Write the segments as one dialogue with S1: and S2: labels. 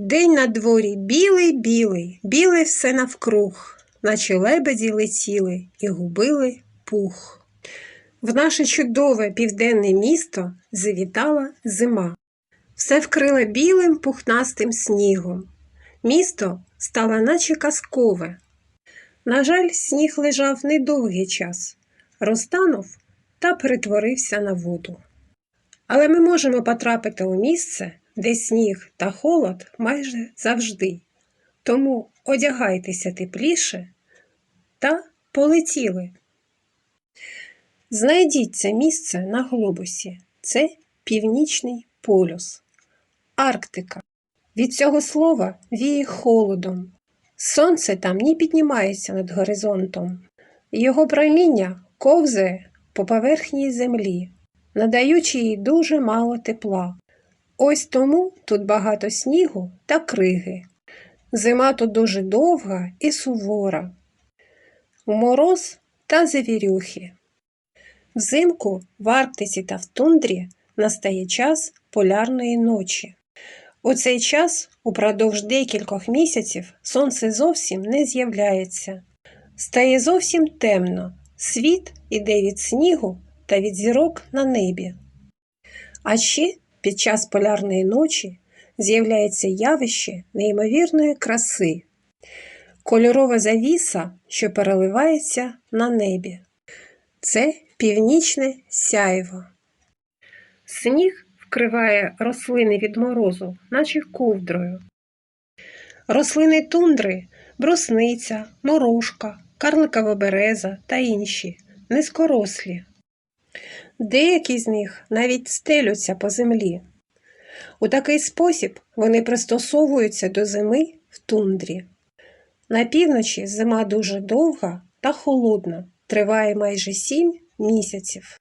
S1: День на дворі білий, білий, білий все навкруг, наче лебеді летіли і губили пух. В наше чудове південне місто завітала зима. Все вкрила білим пухнастим снігом. Місто стало наче казкове. На жаль, сніг лежав недовгий час, розтанув та перетворився на воду. Але ми можемо потрапити у місце, де сніг та холод майже завжди. Тому одягайтеся тепліше та полетіли. Знайдіть це місце на глобусі. Це Північний полюс, Арктика. Від цього слова віє холодом. Сонце там не піднімається над горизонтом. Його проміння ковзає по поверхні землі, надаючи їй дуже мало тепла. Ось тому тут багато снігу та криги. Зима тут дуже довга і сувора. Мороз та завірюхи. Взимку в Арктиці та в тундрі настає час полярної ночі. У цей час упродовж декількох місяців сонце зовсім не з'являється. Стає зовсім темно, світ іде від снігу та від зірок на небі. А ще під час полярної ночі з'являється явище неймовірної краси, кольорова завіса, що переливається на небі. Це північне сяйво. Сніг вкриває рослини від морозу, наче ковдрою. Рослини тундри, брусниця, морожка, карликова береза та інші низькорослі. Деякі з них навіть стелються по землі. У такий спосіб вони пристосовуються до зими в тундрі. На півночі зима дуже довга та холодна, триває майже 7 місяців.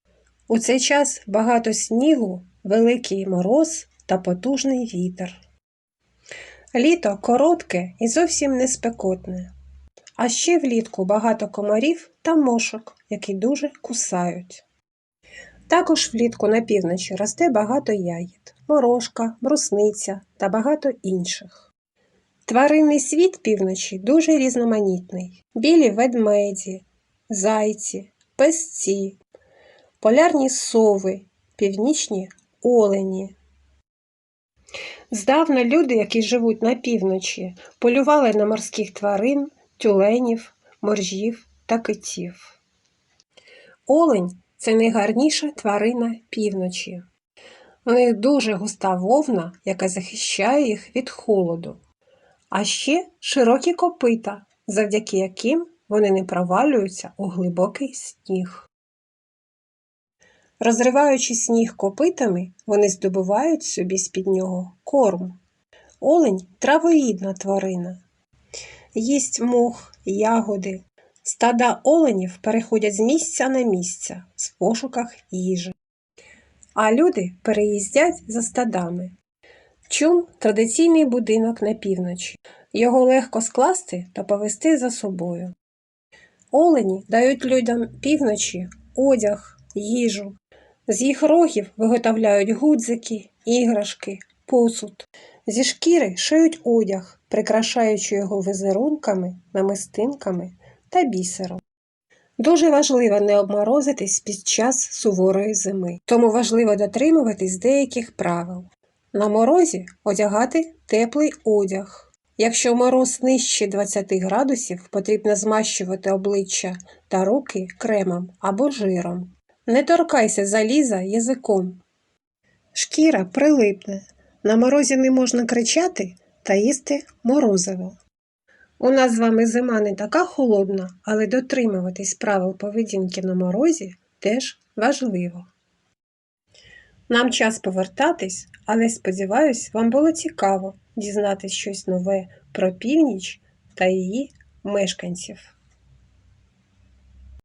S1: У цей час багато снігу, великий мороз та потужний вітер. Літо коротке і зовсім не спекотне. А ще влітку багато комарів та мошок, які дуже кусають. Також влітку на півночі росте багато ягід, морожка, брусниця та багато інших. Тваринний світ півночі дуже різноманітний: білі ведмеді, зайці, песці, полярні сови, північні олені. Здавна люди, які живуть на півночі, полювали на морських тварин, тюленів, моржів та китів. Олень це найгарніша тварина півночі. У них дуже густа вовна, яка захищає їх від холоду, а ще широкі копита, завдяки яким вони не провалюються у глибокий сніг. Розриваючи сніг копитами, вони здобувають собі з-під нього корм. Олень травоїдна тварина. Їсть мох, ягоди. Стада оленів переходять з місця на місця в пошуках їжі. А люди переїздять за стадами. Чум традиційний будинок на півночі. Його легко скласти та повести за собою. Олені дають людям півночі одяг, їжу. З їх рогів виготовляють гудзики, іграшки, посуд. Зі шкіри шиють одяг, прикрашаючи його візерунками, намистинками та бісером. Дуже важливо не обморозитись під час суворої зими, тому важливо дотримуватись деяких правил. На морозі одягати теплий одяг. Якщо мороз нижче 20 градусів, потрібно змащувати обличчя та руки кремом або жиром. Не торкайся заліза язиком. Шкіра прилипне. На морозі не можна кричати та їсти морозиво. У нас з вами зима не така холодна, але дотримуватись правил поведінки на морозі теж важливо. Нам час повертатись, але сподіваюсь, вам було цікаво дізнатися щось нове про північ та її мешканців.